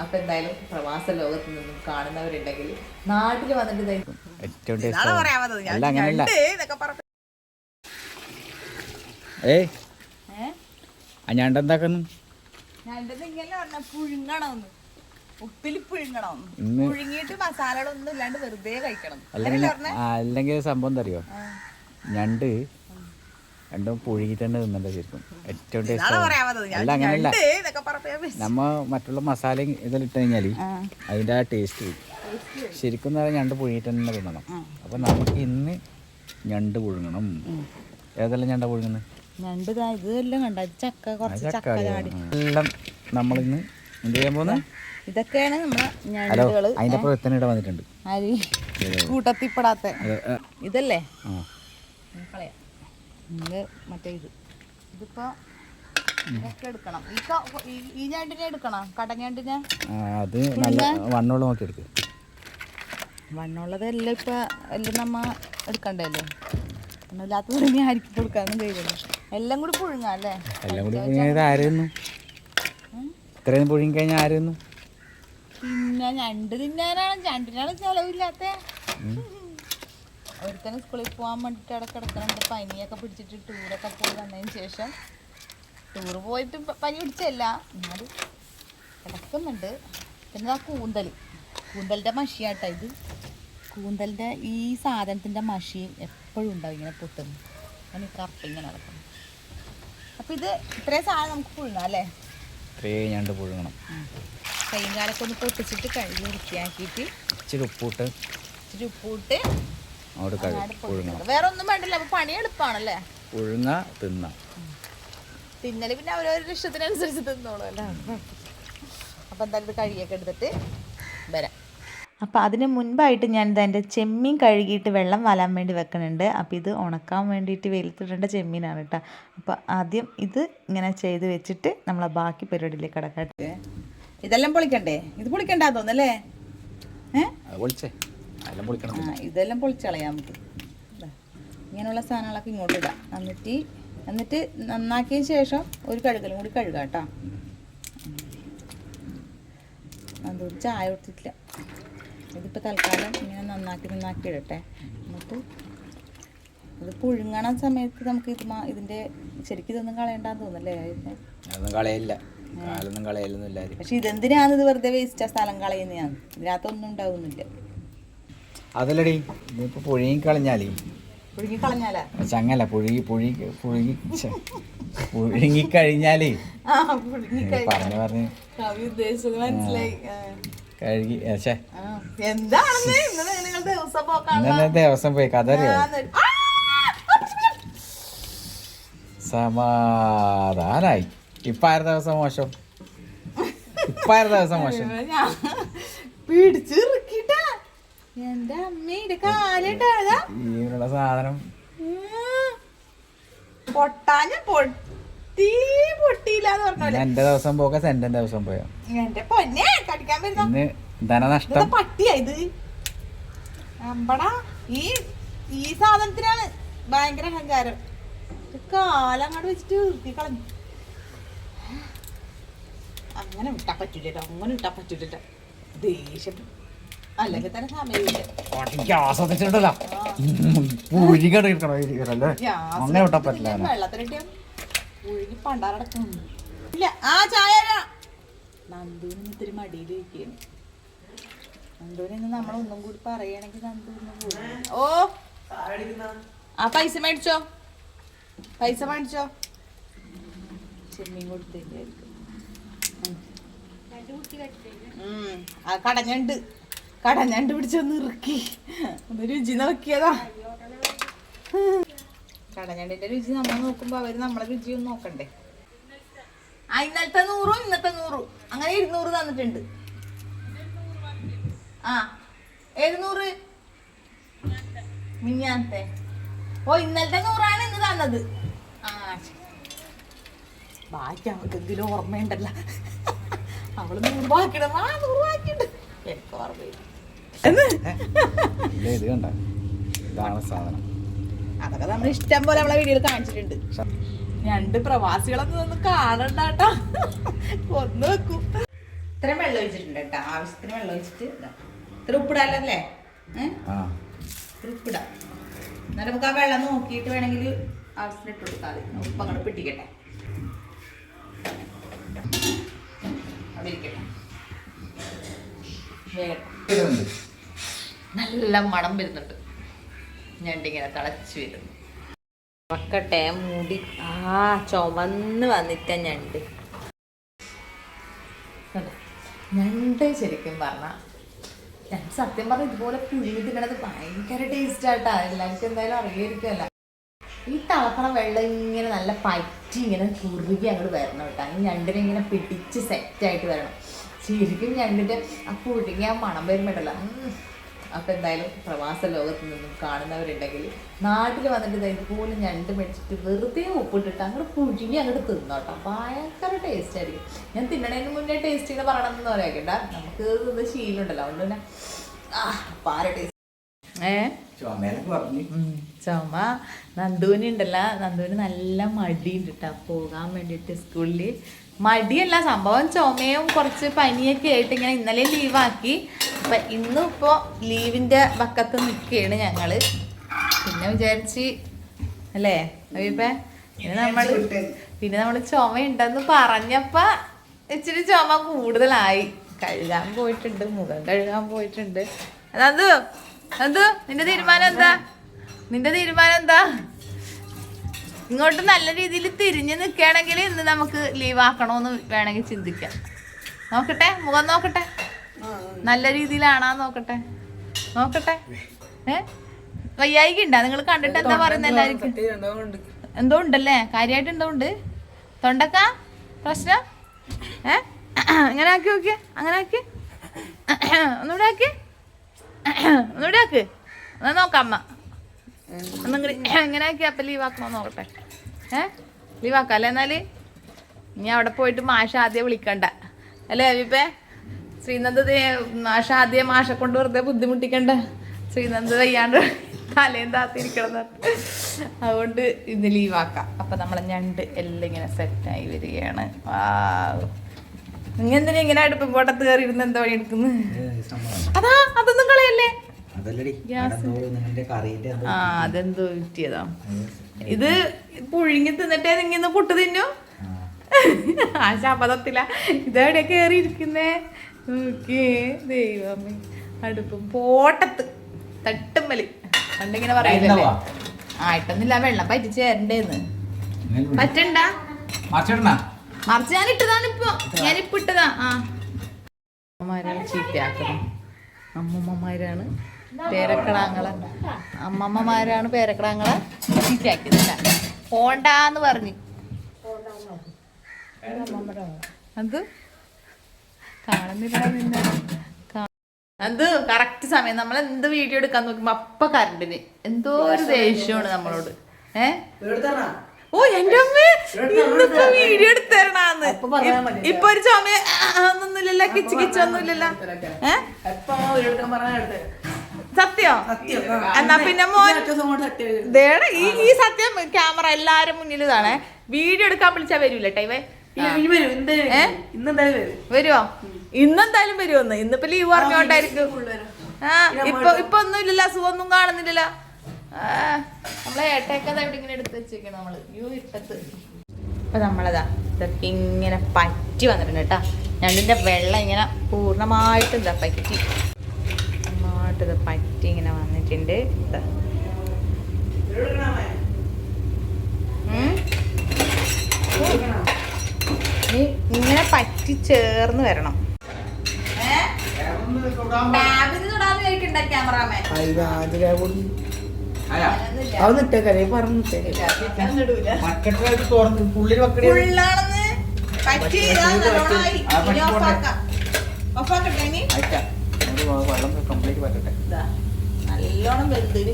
അപ്പൊ എന്തായാലും പ്രവാസ ലോകത്ത് നിന്നും കാണുന്നവരുണ്ടെങ്കിൽ നാട്ടിൽ വന്നിട്ട് ഏയ്. ഞണ്ട് എന്താക്കുന്നു? അല്ലെങ്കിൽ സംഭവം എന്താ അറിയോ? ആ. ഞണ്ട് രണ്ടും പുഴുങ്ങിട്ട് തന്നെ തിന്നണ്ട ശരിക്കും. ഏറ്റവും ടേസ്റ്റ് അല്ല അങ്ങനെയല്ല നമ്മ മറ്റുള്ള മസാലയും ഇതെല്ലാം ഇട്ട് കഴിഞ്ഞാൽ അതിന്റെ ആ ടേസ്റ്റ് ശരിക്കും പറഞ്ഞാൽ ഞണ്ട് പുഴുകിട്ട് തന്നെ തിന്നണം. അപ്പം നമുക്ക് ഇന്ന് ഞണ്ട് പുഴുങ്ങണം. ഏതെല്ലാം ഞണ്ട പുഴുങ്ങുന്നത് ഞണ്ട് ഇതെല്ലാം കണ്ട? ചക്ക കുറച്ച് ചക്ക എല്ലാം നമ്മളിന്ന് എന്ത് ചെയ്യാൻ ഇതൊക്കെയാണ് നമ്മളെ അതിന്റെ അപ്പുറം വന്നിട്ടുണ്ട്. കൂട്ടത്തിപ്പെടാത്ത. ഇതല്ലേ? കളയാം. ഇത് മറ്റേ ഇത്. ഇതിപ്പോ എടുക്കണം. ഈ ക- ഈ- ഈ ഞണ്ടിനെ എടുക്കണം? കടഞ്ഞണ്ടിനെ ആ, അത് നല്ല വണ്ണമുള്ള നോക്കി എടുക്ക്. വണ്ണുള്ളതെല്ലാം ഇപ്പൊ എല്ലാം നമ്മ എടുക്കണ്ടല്ലോ? വണ്ണമില്ലാത്തത് ഇനി ആയിരിക്കും കൊടുക്കാനും കഴിയില്ല. എല്ലാം കൂടി പുഴുങ്ങാം അല്ലേ? എല്ലാം കൂടി പുഴുങ്ങിയത് ആരായിരുന്നു ഇത്രയും പുഴുങ്ങി കഴിഞ്ഞാൽ പിന്നെ ഞണ്ട് തിന്നാനാണ് ഞണ്ടിനാണ് ചെലവില്ലാത്ത. ഒരുത്തന് സ്കൂളിൽ പോകാൻ വേണ്ടിയിട്ട് അവിടെ കിടക്കണുണ്ട്. പനിയൊക്കെ പിടിച്ചിട്ട് ടൂറൊക്കെ പോയി വന്നതിന് ശേഷം ടൂർ പോയിട്ട് പനി പിടിച്ചല്ല എന്നാലും കിടക്കുന്നുണ്ട്. പിന്നെ ആ കൂന്തൽ കൂന്തലിന്റെ മഷിയാട്ടോ ഇത്. കൂന്തലിന്റെ ഈ സാധനത്തിന്റെ മഷി എപ്പോഴും ഉണ്ടാവും ഇങ്ങനെ പൊട്ടുന്നു. അങ്ങനെ കറക്റ്റ് ഇങ്ങനെ നടക്കുന്നു. അപ്പം ഇത് ഇത്രയും സാധനം നമുക്ക് പുഴുങ്ങാം അല്ലേ? ഇത്രയും ഞണ്ട് പുഴുങ്ങണം. കൈയും കാലൊക്കെ ഒന്ന് പൊട്ടിച്ചിട്ട് കഴുകി വൃത്തിയാക്കിയിട്ട് ഇച്ചിരി ഉപ്പിട്ട് ഇച്ചിരി ഉപ്പിട്ട് അവിടെ കഴി അങ്ങാട് പുഴുങ്ങണം. വേറെ ഒന്നും വേണ്ടല്ലോ അപ്പൊ പണി എളുപ്പമാണല്ലേ പുഴുങ്ങ തിന്നാം. തിന്നൽ പിന്നെ അവരവരുടെ ഇഷ്ടത്തിനനുസരിച്ച് തിന്നോളൂ അല്ലേ? അപ്പം എന്തായാലും ഇത് കഴുകിയൊക്കെ എടുത്തിട്ട് വരാം. അപ്പോൾ അതിന് മുൻപായിട്ട് ഞാൻ ഇത് എന്റെ ചെമ്മീൻ കഴുകിയിട്ട് വെള്ളം വലാൻ വേണ്ടി വെക്കുന്നുണ്ട് അപ്പോൾ ഇത് ഉണക്കാൻ വേണ്ടിയിട്ട് വെയിലത്തിടേണ്ട ചെമ്മീനാണ് കേട്ടോ അപ്പോൾ ആദ്യം ഇത് ഇങ്ങനെ ചെയ്ത് വെച്ചിട്ട് നമ്മൾ ബാക്കി പരിപാടിയിലേക്ക് കടക്കാട്ടെ ഇതെല്ലാം പൊളിക്കണ്ടേ? ഇത് പൊളിക്കണ്ടാ തോന്നല്ലേ ഏഹ് അത് പൊളിച്ചേ. ആ ഇതെല്ലാം പൊളിച്ചളയാം നമുക്ക് ഇങ്ങനെയുള്ള സാധനങ്ങളൊക്കെ ഇങ്ങോട്ട് ഇടാം. എന്നിട്ട് എന്നിട്ട് നന്നാക്കിയതിന് ശേഷം ഒരു കഴുകലും കൂടി കഴുകാം കേട്ടോ. അതൊരു ചായ കൊടുത്തിട്ടില്ല. ഇതിപ്പോൾ തൽക്കാലം ഇങ്ങനെ നന്നാക്കി നന്നാക്കി ഇടട്ടെ. എന്നിട്ട് ഇത് പുഴുങ്ങണ സമയത്ത് നമുക്ക് ഇത് മാ- ഇതിന്റെ ശരിക്കും ഇതൊന്നും കളയണ്ടെന്ന് തോന്നല്ലേ ഇതിനെ? അതൊന്നും കളയില്ല കാലൊന്നും കളയലൊന്നും പക്ഷെ ഇതെന്തിനാണ് ഇത് വെറുതെ വേസ്റ്റ് ആ സ്ഥലം കളയുന്നതാണ് ഇതിനകത്തൊന്നും ഉണ്ടാവുന്നില്ല. അതല്ലടി ഇനിയിപ്പോ പുഴുങ്ങി കളഞ്ഞാലേ. പുഴുങ്ങി കളഞ്ഞാലാ? ചങ്ങല പുഴുകി പുഴുകി പുഴുകി ഛെ, പുഴുങ്ങി കഴിഞ്ഞാലേ. ആ പുഴുങ്ങി പറഞ്ഞു പറഞ്ഞ്. കവി ഉദ്ദേശിച്ചത് മനസ്സിലായി. ആ. കഴുകി ഛേ. ആ. എന്താണെന്ന്? ഇന്നലെ നിങ്ങൾ ദിവസം ദിവസം പോയി കഥ അറിയോ സമാധാനായി. ഇപ്പൊ ആറ് ദിവസം മോശം? ഇപ്പൊ ആറ് ദിവസം മോശം? എന്റെ അമ്മയുടെ കാലിട്ടാ ഈനുള്ള സാധനം. പൊട്ടാഞ്ഞ പൊട്ടി പൊട്ടിയില്ലാന്ന് പറഞ്ഞ ഇന്ന് എന്റെ ദിവസം പോക സെന്റെ ദിവസം പോയോ? എന്റെ പൊന്നെ കടിക്കാൻ വരുന്ന? ഇന്ന് ധനനഷ്ടം പട്ടിയാ ഇത്? അമ്പടാ ഈ ഈ സാധനത്തിനാണ് ഭയങ്കര അഹങ്കാരം. കാലം അങ്ങോട്ട് വെച്ചിട്ട് ഉരുട്ടി കളഞ്ഞു. അങ്ങനെ വിട്ടാ പറ്റൂലോ അങ്ങനെ വിട്ടാ പറ്റൂലോ ദേഷ്യം. അല്ലെങ്കിൽ തന്നെ സമയമില്ല അങ്ങനെ വിട്ടാ പറ്റില്ല വെള്ളത്തിലിട്ട് ഒഴുകി പണ്ടാറടക്കും. ഇല്ല ആ ചായ ഇത്തിരി ഇന്ന് നമ്മളൊന്നും കൂടി പറയുകയാണെങ്കിൽ നന്ദുവിന് പോകും ഓ ആ പൈസ മേടിച്ചോ? പൈസ മേടിച്ചോ? ചെമ്മീൻ കൊടുത്തില്ലായിരിക്കും ഉം. ആ കടഞ്ഞണ്ട് കടഞ്ഞണ്ട് പിടിച്ചൊന്ന് ഇറുക്കി. ഒന്ന് രുചി നോക്കിയതാ. കടഞ്ഞണ്ടിന്റെ രുചി നമ്മൾ നോക്കുമ്പോ അവർ നമ്മളെ രുചി ഒന്ന് നോക്കണ്ടേ. ആ ഇന്നലത്തെ നൂറും ഇന്നത്തെ നൂറും. അങ്ങനെ ഇരുന്നൂറ് തന്നിട്ടുണ്ട്. ആ എഴുന്നൂറ് നൂറ്? മിഞ്ഞാത്തെ ഓ ഇന്നലത്തെ നൂറാണ് ഇന്ന് തന്നത്. ബാക്കി അവൾക്ക് എന്തെങ്കിലും ഓർമ്മയുണ്ടല്ലോ. അവൾ നൂറ് ബാക്കിയിടണം ആ നൂറ് ബാക്കിയുണ്ട് എനിക്ക് ഓർമ്മയില്ല. ഇല്ല ഇത് കണ്ട? ഇതാണ് സാധനം. അതൊക്കെ നമ്മൾ ഇഷ്ടം പോലെ നമ്മളെ വീഡിയോയിൽ കാണിച്ചിട്ടുണ്ട്. രണ്ട് പ്രവാസികളൊന്നും ഒന്ന് കാണണ്ടാട്ടോ ഒന്ന് വെക്കും. ഇത്രയും വെള്ളം ഒഴിച്ചിട്ടുണ്ട് കേട്ടോ. ആവശ്യത്തിന് വെള്ളം ഒഴിച്ചിട്ട് ഇതാ. ഇത്ര ഉപ്പിടാല്ലേ ഏഹ് ആ. ഇത്ര ഉപ്പിടാം. എന്നാലും നമുക്ക് ആ വെള്ളം നോക്കിയിട്ട് വേണമെങ്കിൽ ആവശ്യത്തിന് ഇട്ട് കൊടുത്താൽ മതി. ഉപ്പ് അങ്ങോട്ട് പിടിക്കട്ടെ. അവിടെ ഇരിക്കട്ടെ. വേഗം. നല്ല മണം വരുന്നുണ്ട്. ഞണ്ടിങ്ങനെ തിളച്ചു വരുന്നു മക്കട്ടെ മുടി. ആ ചുമന്ന് വന്നിട്ട ഞണ്ട്? ഞണ്ട് ശരിക്കും പറഞ്ഞ ഞാൻ സത്യം പറഞ്ഞ ഇതുപോലെ പുഴുങ്ങി തിന്നണത് ഭയങ്കര ടേസ്റ്റ് ആട്ടാ. എല്ലാവർക്കും എന്തായാലും അറിയായിരിക്കുമല്ല ഈ തിളക്കണ വെള്ളം ഇങ്ങനെ നല്ല പറ്റി ഇങ്ങനെ കുറുകി അങ്ങോട്ട് വരണം കേട്ടോ. ഈ ഞണ്ടിനെ ഇങ്ങനെ പിടിച്ച് സെറ്റായിട്ട് വരണം. ശരിക്കും ഞണ്ടിന്റെ ആ പുഴുങ്ങി ആ മണം വരുമ്പോഴല്ല അപ്പം എന്തായാലും പ്രവാസ ലോകത്ത് നിന്നും കാണുന്നവരുണ്ടെങ്കിൽ നാട്ടിൽ വന്നിട്ട് ഇതായി ഇതുപോലെ ഞണ്ട് മേടിച്ചിട്ട് വെറുതെ ഉപ്പിട്ടിട്ട് അങ്ങോട്ട് പുഴുങ്ങി അങ്ങോട്ട് തിന്നോട്ടോ. ഭയങ്കര ടേസ്റ്റ് ആയിരിക്കും. ഞാൻ തിന്നണതിന് മുന്നേ ടേസ്റ്റ് ഇങ്ങനെ പറയണമെന്ന് പറയാക്കണ്ട നമുക്ക് ഇത് ശീലമുണ്ടല്ലോ. അതുകൊണ്ട് തന്നെ ആ പാര ടേസ്റ്റ് ഏ. ചുമ. നന്ദുവിന് ഉണ്ടല്ല. നന്ദുവിന് നല്ല മടിയുണ്ട് കേട്ടോ പോകാൻ വേണ്ടിയിട്ട് സ്കൂളിൽ മടിയല്ല സംഭവം ചുമയും കുറച്ച് പനിയൊക്കെ ആയിട്ട് ഇങ്ങനെ ഇന്നലെ ലീവാക്കി അപ്പം ഇന്നും ഇപ്പോൾ ലീവിന്റെ പക്കത്ത് നിൽക്കുകയാണ് ഞങ്ങൾ പിന്നെ വിചാരിച്ച് അല്ലേ? അയ്യപ്പ പിന്നെ നമ്മൾ പിന്നെ നമ്മൾ ചുമയുണ്ടെന്ന് പറഞ്ഞപ്പോൾ ഇച്ചിരി ചുമ കൂടുതലായി. കഴുകാൻ പോയിട്ടുണ്ട് മുഖം കഴുകാൻ പോയിട്ടുണ്ട്. അത് അത് നിന്റെ തീരുമാനം എന്താ? നിന്റെ തീരുമാനം എന്താ? ഇങ്ങോട്ട് നല്ല രീതിയിൽ തിരിഞ്ഞു നിൽക്കുകയാണെങ്കിൽ ഇന്ന് നമുക്ക് ലീവ് ആക്കണമെന്ന് വേണമെങ്കിൽ ചിന്തിക്കാം. നോക്കട്ടെ മുഖം നോക്കട്ടെ. നല്ല രീതിയിലാണാ നോക്കട്ടെ. നോക്കട്ടെ. ഏ? വയ്യായിക ഉണ്ടാ നിങ്ങൾ കണ്ടിട്ട് എന്താ പറയുന്നത് എല്ലാവർക്കും? എന്തോ ഉണ്ടല്ലേ? കാര്യമായിട്ട് എന്തോ ഉണ്ട്? തൊണ്ടക്ക? പ്രശ്നം? ഏ? അങ്ങനെ ആക്കി നോക്കിയ. അങ്ങനെ ആക്കി. ഒന്നുകൂടെ ആക്കി. ഒന്നുകൂടെ ആക്ക്. എന്നാ നോക്കാം അമ്മ. ഒന്നും ഇങ്ങനെ ആക്കി അപ്പം ലീവ് ആക്കണോ നോക്കട്ടെ. ഏ? ലീവ് ആക്കാം അല്ലേ എന്നാൽ? ഇനി അവിടെ പോയിട്ട് മാഷ ആദ്യം വിളിക്കണ്ട. അല്ലേ അവിപ്പേ ശ്രീനന്ദ് മാഷ ആദ്യം മാഷെ കൊണ്ട് വെറുതെ ബുദ്ധിമുട്ടിക്കണ്ട. ശ്രീനന്ദ് വയ്യാണ്ട് തലേം താത്തിരിക്കണം അതുകൊണ്ട് ഇന്ന് ലീവാക്കാം അപ്പം നമ്മളെ ഞണ്ട് എല്ലാം ഇങ്ങനെ സെറ്റായി വരികയാണ്. നിങ്ങ എന്തിനാ ഇങ്ങനെ അടുപ്പ് പോട്ടത്ത് കയറി ഇരുന്ന് എന്താ പണി എടുക്കുന്നത് അതാ അതൊന്നും കളയല്ലേ? ആ അതെന്തോ കിട്ടിയതാ. ഇത് പുഴുങ്ങി തിന്നിട്ടേ നിങ്ങിന്ന് പുട്ട് തിന്നു? ആ. ശപഥത്തില ഇതെവിടെ കേറി ഇരിക്കുന്നേ നോക്കിയേ ദൈവമേ. അടുപ്പം പോട്ടത്ത് തട്ടുമ്മൽ. പണ്ടിങ്ങനെ പറയില്ലല്ലേ? ആയിട്ടൊന്നുമില്ല വെള്ളം പറ്റി ചേരണ്ടേന്ന് പറ്റണ്ട? മറിച്ച് ഞാൻ ഇട്ടതാണ് ഇപ്പൊ ഞാൻ ഇട്ടതാ. ആ. അമ്മമാരാണ് ചീത്തയാക്കുന്നത് അമ്മമ്മമാരാണ് പേരക്കിടാങ്ങളെ അമ്മമ്മമാരാണ് പേരക്കിടാങ്ങളെ ചീത്തയാക്കിയത് പോണ്ടാന്ന് പറഞ്ഞു. അത്? കാണുന്നില്ല നിന്നെ കാ- അത് കറക്റ്റ് സമയം. നമ്മൾ എന്ത് വീഡിയോ എടുക്കാൻ നോക്കുമ്പോ അപ്പ കറണ്ടിന് എന്തോ ഒരു ദേഷ്യമാണ് നമ്മളോട്. ഏ? ഓ എന്റെ അമ്മ ഇന്നിപ്പോ വീഡിയോ എടുത്തരണാന്ന്. ഇപ്പൊ ഒരു ചുമ ഒന്നുമില്ലല്ലോ കിച്ച് കിച്ചൊന്നുമില്ലല്ലോ ഏ? സത്യോ? എന്നാ പിന്നെ മോൻ ദേടെ ഈ ഈ സത്യം ക്യാമറ എല്ലാരും മുന്നിൽ ഇതാണേ വീഡിയോ എടുക്കാൻ വിളിച്ചാ വരൂല്ലേ ടൈവേ? വരുവോ? ഇന്നെന്തായാലും വരുമോന്ന് ഇന്നിപ്പോ ലീവ് പറഞ്ഞോണ്ടായിരിക്കും ആ ഇപ്പൊ ഇപ്പൊ ഒന്നും ഇല്ലല്ലോ സുഖമൊന്നും കാണുന്നില്ലല്ലോ. നമ്മളെ ഏട്ടയൊക്കെ ദാ ഇവിടെ ഇങ്ങനെ എടുത്ത് വെച്ചേക്കണം നമ്മൾ. യൂ ഇട്ടത്ത്. അപ്പൊ നമ്മളതാ ഇതൊക്കെ ഇങ്ങനെ പറ്റി വന്നിട്ടുണ്ട് കേട്ടാ. ഞണ്ടിന്റെ വെള്ളം ഇങ്ങനെ പൂർണമായിട്ട് എന്താ പറ്റി. നന്നായിട്ട് ഇത് പറ്റി ഇങ്ങനെ വന്നിട്ടുണ്ട്. ഇതാ. ഉം. ഇനി ഇങ്ങനെ പറ്റി ചേർന്ന് വരണം. പറ്റി ഇനി ഇതാ. നല്ലോണം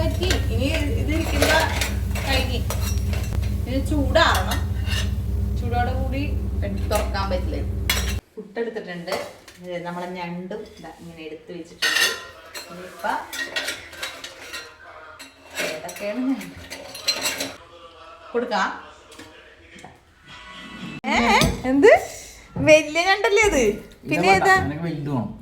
പറ്റി. ഇനി ഇത് ചൂടാറണം. ചൂടോടെ കൂടി തുറക്കാൻ പറ്റില്ല. പുട്ടെടുത്തിട്ടുണ്ട് എടുത്തിട്ടുണ്ട്. നമ്മളെ ഞണ്ടും ഇങ്ങനെ എടുത്ത് വെച്ചിട്ടുണ്ട്. ഇനിയിപ്പ ഏതൊക്കെയാണ് ഞണ്ട്? കൊടുക്കാം? എന്ത്? വലിയ ഞണ്ടല്ലേ അത്? പിന്നെ ഏതാ?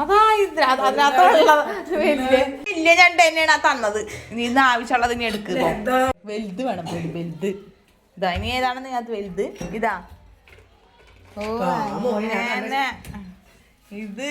അതാ ഇത് അത് അതിനകത്തുള്ള വലിയ. വലിയ ഞണ്ട് തന്നെയാണ് ആ തന്നത്. നീ ഇന്ന് ആവശ്യമുള്ളത് ഇനി എടുക്കുക വലുത് വേണം വലു- വലുത്. ഇതാ ഇനി ഏതാണെന്ന് ഞാൻ വലുത്? ഇതാ. ഓ അങ്ങനെ ഇത്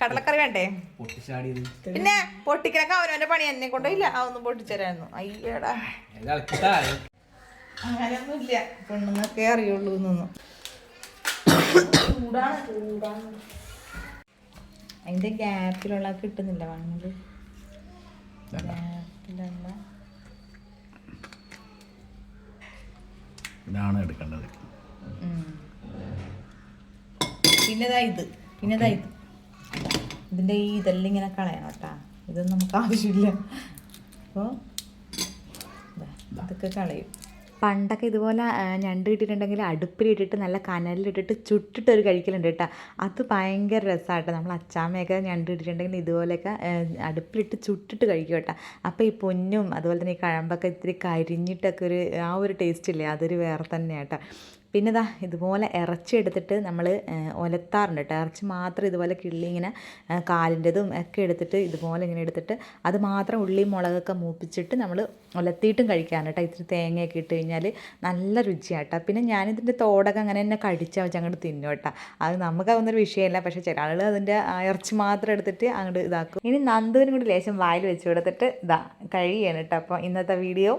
കടലക്കറി വേണ്ടേ? പൊട്ടിച്ചാടിയത്. പിന്നെ പൊട്ടിക്കലൊക്കെ അവനവന്റെ പണി എന്നെ കൊണ്ടില്ല അതൊന്നും പൊട്ടിച്ചരായിരുന്നു. അയ്യടാ. അങ്ങനെയൊന്നുമില്ല. പെണ്ണുങ്ങൾക്കേ അറിയുള്ളൂ എന്നൊന്നും. ചൂടാണ് ചൂടാണ്. അതിന്റെ ഗ്യാപ്പിലുള്ള കിട്ടുന്നില്ല വണ്ണത് ഗ്യാപ്പിലുള്ള. ഇതാണ് എടുക്കേണ്ടത്. പിന്നെതാ ഇത് പിന്നെതാ ഇത്. ഇതിന്റെ ഈ ഇതെല്ലാം ഇങ്ങനെ കളയണം കേട്ടാ. ഇതൊന്നും നമുക്ക് ആവശ്യമില്ല. അപ്പോൾ ഇതൊക്കെ കളയും. പണ്ടൊക്കെ ഇതുപോലെ ഞണ്ട് കിട്ടിയിട്ടുണ്ടെങ്കിൽ അടുപ്പിലിട്ടിട്ട് നല്ല കനലിലിട്ടിട്ട് ചുട്ടിട്ട് ഒരു കഴിക്കലുണ്ട് കേട്ടോ. അത് ഭയങ്കര രസമാട്ടോ നമ്മൾ അച്ചാമ്മയൊക്കെ ഞണ്ട് കിട്ടിയിട്ടുണ്ടെങ്കിൽ ഇതുപോലെയൊക്കെ അടുപ്പിലിട്ട് ചുട്ടിട്ട് കഴിക്കും കേട്ടോ. അപ്പോൾ ഈ പൊന്നും അതുപോലെ തന്നെ ഈ കഴമ്പൊക്കെ ഇത്തിരി കരിഞ്ഞിട്ടൊക്കെ ഒരു ആ ഒരു ടേസ്റ്റ് ഇല്ലേ? അതൊരു വേറെ തന്നെയാട്ടോ കേട്ടോ. പിന്നെ ഇതാ ഇതുപോലെ ഇറച്ചി എടുത്തിട്ട് നമ്മൾ ഒലത്താറുണ്ട് കേട്ടോ. ഇറച്ചി മാത്രം ഇതുപോലെ കിള്ളി ഇങ്ങനെ കാലിന്റെതും ഒക്കെ എടുത്തിട്ട് ഇതുപോലെ ഇങ്ങനെ എടുത്തിട്ട് അത് മാത്രം ഉള്ളിയും മുളകൊക്കെ മൂപ്പിച്ചിട്ട് നമ്മൾ ഒലത്തിയിട്ടും കഴിക്കാൻ കേട്ടോ. ഇത്തിരി തേങ്ങയൊക്കെ ഇട്ട് കഴിഞ്ഞാൽ നല്ല രുചിയാട്ടോ പിന്നെ ഞാനിതിന്റെ തോടൊക്കെ അങ്ങനെ തന്നെ കടിച്ചാൽ വെച്ച് അങ്ങോട്ട് തിന്നു കേട്ടോ. അത് നമുക്ക് അതൊന്നൊരു വിഷയമല്ല പക്ഷേ ചില ആളുകൾ അതിന്റെ ഇറച്ചി മാത്രം എടുത്തിട്ട് അങ്ങോട്ട് ഇതാക്കും. ഇനി നന്ദുവിനും കൂടി ലേശം വായിൽ വെച്ച് കൊടുത്തിട്ട് ഇതാ കഴിയാണ് കേട്ടോ. അപ്പോൾ ഇന്നത്തെ വീഡിയോ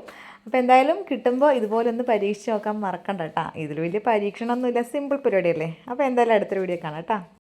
അപ്പോൾ എന്തായാലും കിട്ടുമ്പോൾ ഇതുപോലെ ഒന്ന് പരീക്ഷിച്ച് നോക്കാൻ മറക്കണ്ട കേട്ടോ ഇതിൽ വലിയ പരീക്ഷണമൊന്നുമില്ല സിമ്പിൾ പരിപാടിയല്ലേ. അപ്പോൾ എന്തായാലും അടുത്തൊരു വീഡിയോ കാണാം കേട്ടോ